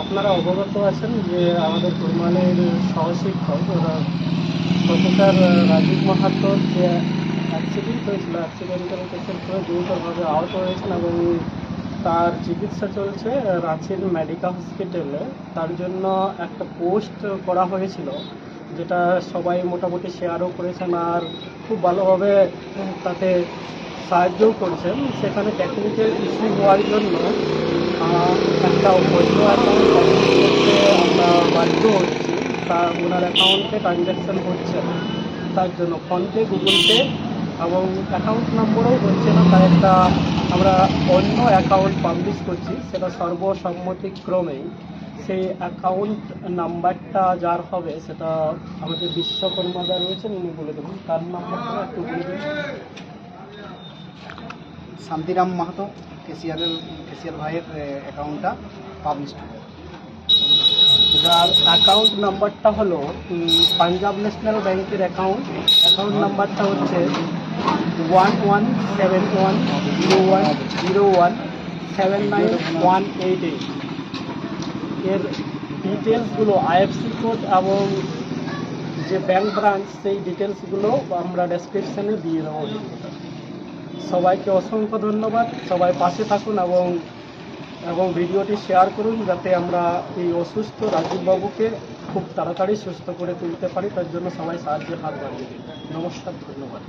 আপনারা অবগত আছেন যে আমাদের কুরমানের সহশিক্ষক ওরা প্রফেসর রাজীব মাহাতোর যে অ্যাক্সিডেন্ট হয়েছিল অ্যাক্সিডেন্টাল কেসের করে গুরুতরভাবে আহত হয়েছেন এবং তার চিকিৎসা চলছে রাঁচির মেডিকেল হসপিটালে। তার জন্য একটা পোস্ট করা হয়েছিল, যেটা সবাই মোটামুটি শেয়ারও করেছেন আর খুব ভালোভাবে তাতে সাহায্যও করছেন। সেখানে টেকনিক্যাল ইস্যু হওয়ার জন্য একটা বৈধ অ্যাকাউন্ট করতে আমরা বাধ্য হচ্ছি তা ওনার অ্যাকাউন্টে ট্রানজ্যাকশন হচ্ছে না তার জন্য ফোনপে গুগল পে এবং অ্যাকাউন্ট নম্বরও হচ্ছে না তাই একটা আমরা অন্য অ্যাকাউন্ট পাবলিশ করছি সেটা সর্বসম্মতিক্রমেই সেই অ্যাকাউন্ট নাম্বারটা যার হবে সেটা আমাদের বিশ্বকর্মা বিশ্বকর্মাদা রয়েছেন উনি বলে দেবেন তার নাম্বারটা একটু বলে দেবেন শান্তিরাম মাহাতো কেসিয়ারের কেসিয়ার ভাইয়ের অ্যাকাউন্টটা পাবলিশ যার অ্যাকাউন্ট নাম্বারটা হলো পাঞ্জাব ন্যাশনাল ব্যাংকের অ্যাকাউন্ট অ্যাকাউন্ট নাম্বারটা হচ্ছে one one seven one zero one zero one seven nine one eight eight এর ডিটেলসগুলো আইএফসি কোড এবং যে ব্যাংক ব্রাঞ্চ সেই ডিটেলসগুলো আমরা ডেসক্রিপশানে দিয়ে দেবো। সবাইকে অসংখ্য ধন্যবাদ। সবাই পাশে থাকুন এবং এবং ভিডিওটি শেয়ার করুন যাতে আমরা এই অসুস্থ রাজীববাবুকে খুব তাড়াতাড়ি সুস্থ করে তুলতে পারি। তার জন্য সবাই সাহায্যের হাত বাড়িয়ে দিন। নমস্কার, ধন্যবাদ।